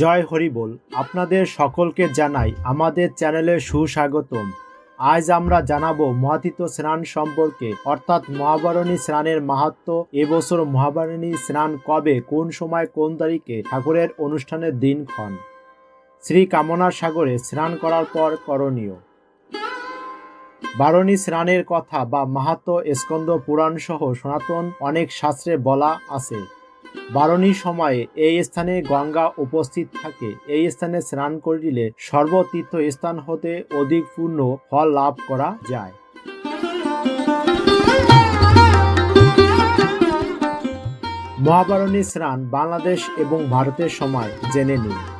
জয় হরিবোল আপনাদের সকলকে জানাই আমাদের চ্যানেলে সুস্বাগতম। আজ আমরা জানাব মহাতীত স্নান সম্পর্কে, অর্থাৎ মহাবারণী স্নানের মাহাত্ম, এবছর মহাবারণী স্নান কবে, কোন সময়, কোন তারিখে, ঠাকুরের অনুষ্ঠানের দিনক্ষণ। শ্রী কামনার সাগরে স্নান করার পর করণীয়। বারণী স্নানের কথা বা মাহাত্ম স্কন্দ পুরাণ সহ সনাতন অনেক শাস্ত্রে বলা আছে। বারণীর সময়ে এই স্থানে গঙ্গা উপস্থিত থাকে। এই স্থানে স্নান করিলে সর্বতীর্থ স্থান হতে অধিক পূর্ণ ফল লাভ করা যায়। মহাবারণী স্নান বাংলাদেশ এবং ভারতের সময় জেনে নিন।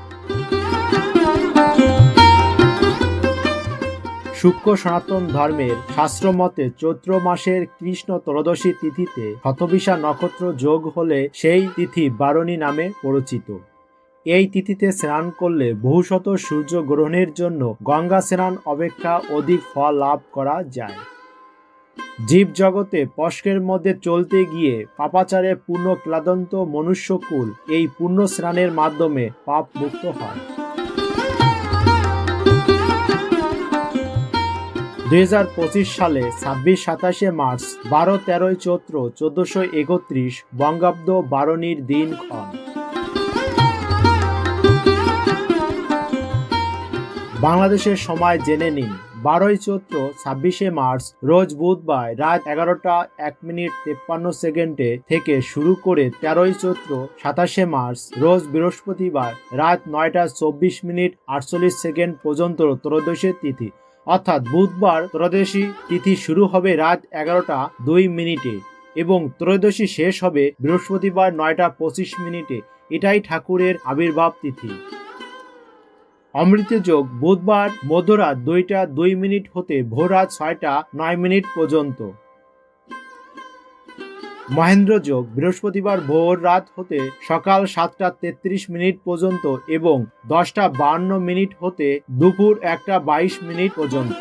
শুক্র সনাতন ধর্মের শাস্ত্র মতে চৈত্র মাসের কৃষ্ণ ত্রয়োদশী তিথিতে হতবিষা নক্ষত্র যোগ হলে সেই তিথি বারণী নামে পরিচিত। এই তিথিতে স্নান করলে বহুশত সূর্য গ্রহণের জন্য গঙ্গা স্নান অপেক্ষা অধিক ফল লাভ করা যায়। জীব জগতে পস্কের মধ্যে চলতে গিয়ে পাপাচারে পূর্ণ ক্লাদন্ত মনুষ্যকুল এই পূর্ণ স্নানের মাধ্যমে পাপ মুক্ত হয়। দুই হাজার পঁচিশ সালে ছাব্বিশ সাতাশে মার্চ বারো তেরোই চৈত্র চোদ্দশো একত্রিশ বঙ্গাব্দ বারণীর দিন ক্ষণ। বাংলাদেশের সময় জেনে নিন, বারোই চৈত্র ছাব্বিশে মার্চ রোজ বুধবার রাত এগারোটা এক মিনিট তেপ্পান্ন সেকেন্ডে থেকে শুরু করে তেরোই চৈত্র সাতাশে মার্চ রোজ বৃহস্পতিবার রাত নয়টা চব্বিশ মিনিট আটচল্লিশ সেকেন্ড পর্যন্ত ত্রয়োদশী তিথি অর্থাৎ বুধবার ত্রয়োদশী তিথি শুরু হবে রাত এগারোটা দুই মিনিটে এবং ত্রয়োদশী শেষ হবে বৃহস্পতিবার নয়টা পঁচিশ মিনিটে। এটাই ঠাকুরের আবির্ভাব তিথি। অমৃতযোগ বুধবার মধ্যরাত দুইটা দুই মিনিট হতে ভোররাত ছয়টা নয় মিনিট পর্যন্ত। মহেন্দ্র যোগ বৃহস্পতিবার ভোর রাত হতে সকাল সাতটা তেত্রিশ মিনিট পর্যন্ত এবং দশটা বান্ন মিনিট হতে দুপুর একটা বাইশ মিনিট পর্যন্ত।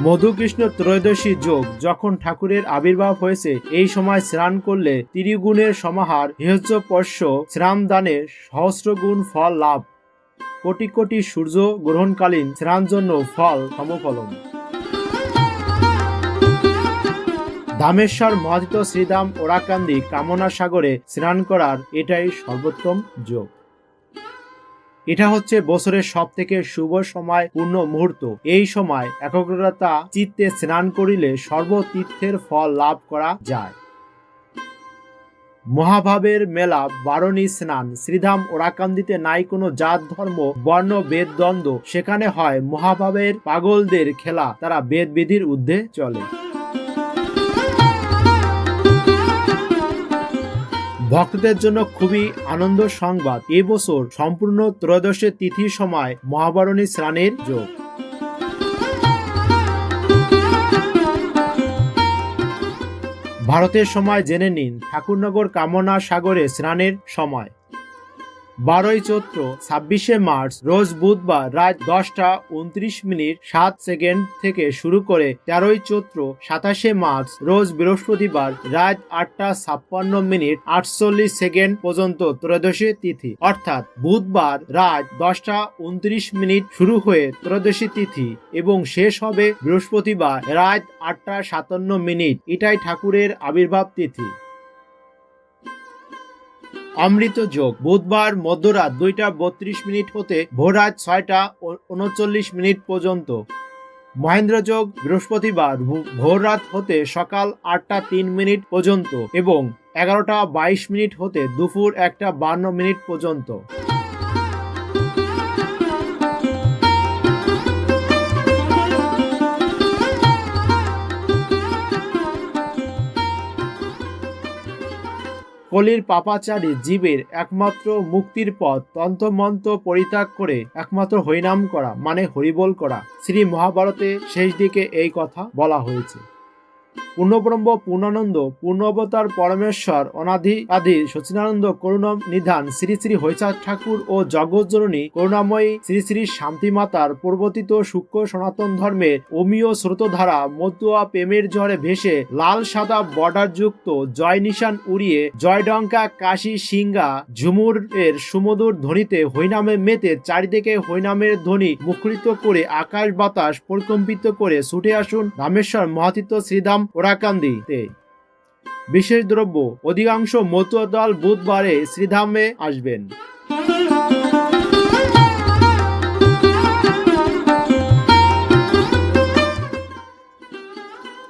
মধুকৃষ্ণ ত্রয়োদশী যোগ যখন ঠাকুরের আবির্ভাব হয়েছে, এই সময় স্নান করলে ত্রিগুণের সমাহার হিহস্য স্নান দানে সহস্রগুণ ফল লাভ। কোটি কোটি সূর্য গ্রহণকালীন স্নান জন্য ফল সমফলন ধামেশ্বর মহাদিত শ্রীধাম ওরাকান্দি কামনা সাগরে স্নান করার এটাই সর্বোত্তম যোগ। এটা হচ্ছে বছরের সব থেকে শুভ সময় পূর্ণ মুহূর্ত। এই সময় একগ্রতা চিত্তে স্নান করিলে সর্বতীর্থের ফল লাভ করা যায়। মহাভাবের মেলা, বারণী স্নান, শ্রীধাম ওরাকান্দিতে নাই কোনো জাত, ধর্ম, বর্ণ বেদ দ্বন্দ্ব। সেখানে হয় মহাভাবের পাগলদের খেলা, তারা বেদ বিধির ঊর্ধ্বে চলে। ভক্তদের জন্য খুবই আনন্দ সংবাদ। এবছর সম্পূর্ণ ত্রয়োদশের তিথির সময় মহাবারণী স্নানের যোগ। ভারতের সময় জেনে নিন, ঠাকুরনগর কামনা সাগরে স্নানের সময়। বারোই চৈত্র, ছাব্বিশে মার্চ, রোজ বুধবার রাত দশটা উনত্রিশ মিনিট সাত সেকেন্ড থেকে শুরু করে তেরোই চৈত্র, সাতাশে মার্চ, রোজ বৃহস্পতিবার রাত আটটা ছাপ্পান্ন মিনিট আটচল্লিশ সেকেন্ড পর্যন্ত ত্রয়োদশী তিথি। অর্থাৎ বুধবার রাত দশটা উনত্রিশ মিনিট শুরু হয়ে ত্রয়োদশী তিথি এবং শেষ হবে বৃহস্পতিবার রাত আটটা সাতান্ন মিনিট। এটাই ঠাকুরের আবির্ভাব তিথি। অমৃত যোগ। বুধবার মধ্যরাত দুইটা বত্রিশ মিনিট হতে ভোররাত ছয়টা উনচল্লিশ মিনিট পর্যন্ত। মহেন্দ্র যোগ বৃহস্পতিবার ভোররাত হতে সকাল আটটা তিন মিনিট পর্যন্ত এবং এগারোটা বাইশ মিনিট হতে দুপুর একটা বান্ন মিনিট পর্যন্ত। কলির পাপাচারী জীবের একমাত্র মুক্তির পথ, তন্ত্রমন্ত্র পরিত্যাগ করে একমাত্র হরিনাম করা মানে হরিবোল করা। শ্রী মহাভারতে শেষ দিকে এই কথা বলা হয়েছে। পূর্ণব্রহ্ম, পূর্ণানন্দ, পূর্ণবতার, পরমেশ্বর অনাধি আদি, সচিনানন্দ করুণ নিধান, শ্রী শ্রী হৈচাঁদ ঠাকুর ও জগৎজননী করুণাময়ী শ্রী শ্রী শান্তিমাতার প্রবর্তিত সূক্ষ্ম সনাতন ধর্মের অমীয় স্রোতধারা মতুয়া প্রেমের ঝড়ে ভেসে লাল সাদা বর্ডার যুক্ত জয় নিশান উড়িয়ে জয়ডঙ্কা কাশি, সিংহা, ঝুমুর এর সুমধুর ধ্বনিতে হইনামে মেতে চারিদিকে হইনামের ধ্বনি মুখরিত করে আকাশ বাতাস পরিকম্পিত করে ছুটে আসুন রামেশ্বর মহাতীর্থ শ্রীধাম ওরাকান্দিতে। বিশেষ দ্রব্য, অধিকাংশ মতুয়া দল বুধবারে শ্রীধামে আসবেন।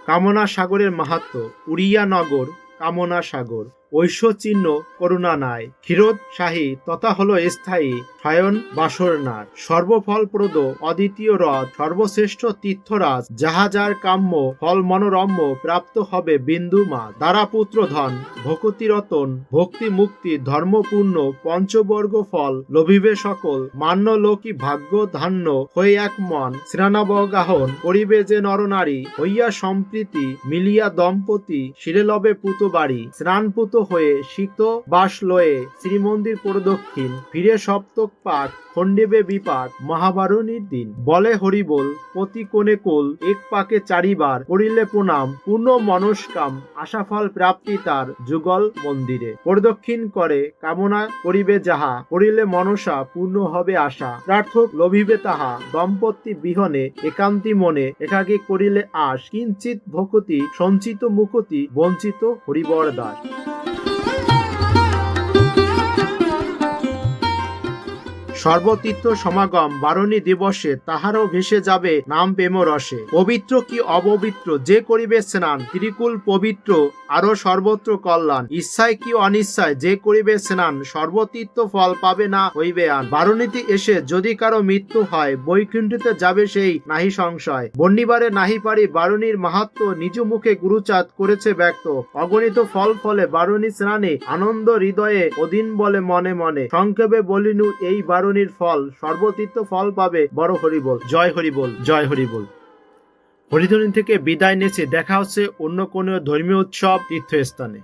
কামনা সাগরের মাহাত্ম, উড়িয়া নগর কামনা সাগর ঐশ্ব চিহ্ন করুণা নাই। ক্ষীরোদ শাহী তথা হলো স্থায়ী শয়ন বাসরনার সর্বফলপ্রদ অদ্বিতীয় রথ, সর্বশ্রেষ্ঠ তীর্থরাজ যাহা যার কাম্য, ফল মনোরম্য প্রাপ্ত হবে বিন্দু মা। দ্বারাপুত্র ধন ভকতি রতন ভক্তি মুক্তি ধর্মপূর্ণ, পঞ্চবর্গ ফল লভিবে সকল মান্য লোকী ভাগ্য ধান্য হয়ে এক মন। স্নানাবগাহন করিবে যে নরনারী হইয়া সম্প্রীতি, মিলিয়া দম্পতি শিরে লবে পুত বাড়ি। স্নানপুত হয়ে শীত বাস লয়ে শ্রীমন্দির প্রদক্ষিণ, ফিরে সপ্তক পাক, খণ্ডিবে বিপাক, মহাবারণীর দিন। বলে হরিবোল, প্রতি কোণে কোল, এক পাকে চারিবার করিলে প্রণাম, পূর্ণ মনস্কাম, আশাফল প্রাপ্তি তার যুগল মন্দিরে। প্রদক্ষিণ করে, কামনা করিবে যাহা করিলে মনসা পূর্ণ হবে আশা। প্রার্থক লভিবে তাহা, দম্পতি বিহনে একান্তি মনে, একাকী করিলে আশ। কিঞ্চিত ভকতি, সঞ্চিত মুকতি, বঞ্চিত হরিবর দাস। Thank you. সর্বতীর্থ সমাগম বারণী দিবসে তাহারও ভেসে যাবে নাম প্রেম রসে। পবিত্র কি অপবিত্র, যে করিবে স্নান, ত্রিকুল পবিত্র আরও সর্বত্র কল্যাণ। ইচ্ছায় কি অনিচ্ছায়, যে করিবে স্নান, সর্বতীর্থ ফল পাবে না হইবে আন বারণীতে এসে যদি কারও মৃত্যু হয়, বৈকুণ্ঠিতে যাবে সেই নাহি সংশয়। বন্নিবারে নাহি পারি বারণীর মাহাত্ম নিজ মুখে গুরুচাঁদ করেছে ব্যক্ত। অগণিত ফল ফলে বারণী স্নানে আনন্দ হৃদয়ে অধীন বলে মনে মনে। সংক্ষেপে বলিনু, এই বারণীর ফল, সর্বতীর্থ ফল পাবে বড় হরিবল। জয় হরিবল জয় হরিবল। হরিধনী থেকে বিদায় নেছে দেখা হচ্ছে অন্য কোনো ধর্মীয় উৎসব তীর্থস্থানে।